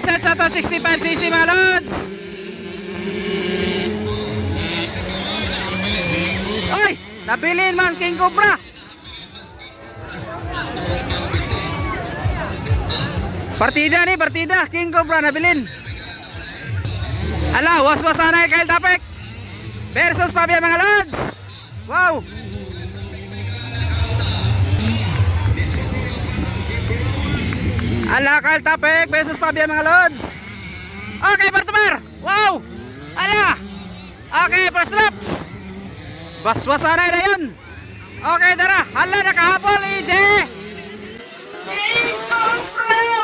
65cc mga lods. Ay, nabilin man King Cobra. Partida ni, partida. King Cobra nabilin. Ala, was-wasan na Kyle Tapek. Versus Fabian mga lods. Wow. Ala, Kyle Tapek versus Fabian mga lods. Okay, Bartomar. Wow. Ala. Okay, first laps. Waswasan na yun. Okay, tara. Hala, nakahabol, EJ.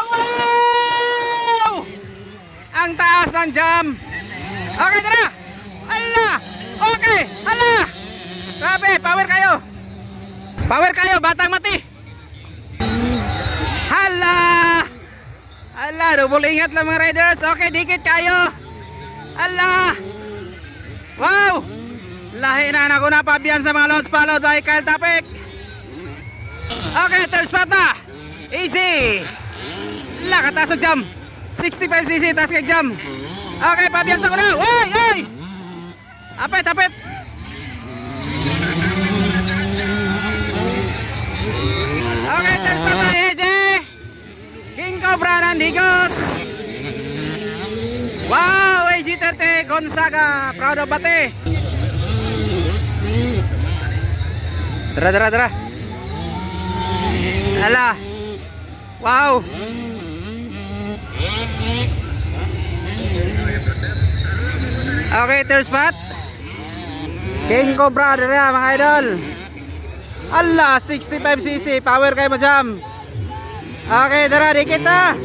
Wow! Ang taas ng jam. Okay, tara. Hala. Okay, hala. Grabe, power kayo. Power kayo, batang mati. Hala, double ingat lang mga riders. Okay, dikit kayo. Hala. Wow. Lahi na anak ko na pabiyan sa mga loads followed by Kyle Tapik. Okay, third spot na. Easy. Lakatasok jump. 65cc, taas kay jump. Okay, pabiyan sa kuna. Oy, oy. Apit, apit. Okay, third spot na, EJ. King Cobra Nandigos. Wow, AG30 Gonzaga. Proud of Bate. Tara, tara, tara. Hala. Wow. Okay, third spot. King Cobra, dira mga idol. Ala, 65cc. Power kayo majam. Okay, tara, dikit na.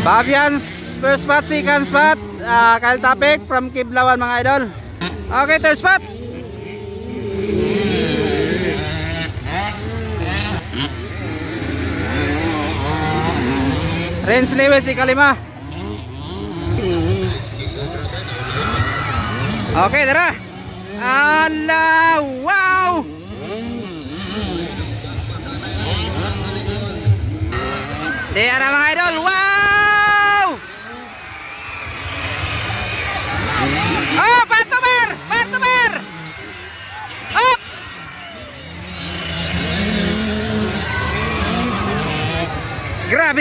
Fabian's first spot, second spot. Uh, Kyle Tapik from Kiblawan mga idol. Okay, third spot. Renz Lewis, ikalima. Okay, tara. Ala, wow! Diyan na mga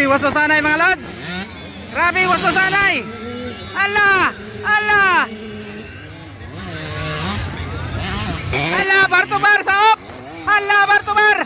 Grabe, waswasanay mga lods! Grabe, waswasanay! Ala! Ala! Ala, Bartomer sa ops! Ala, Bartomer!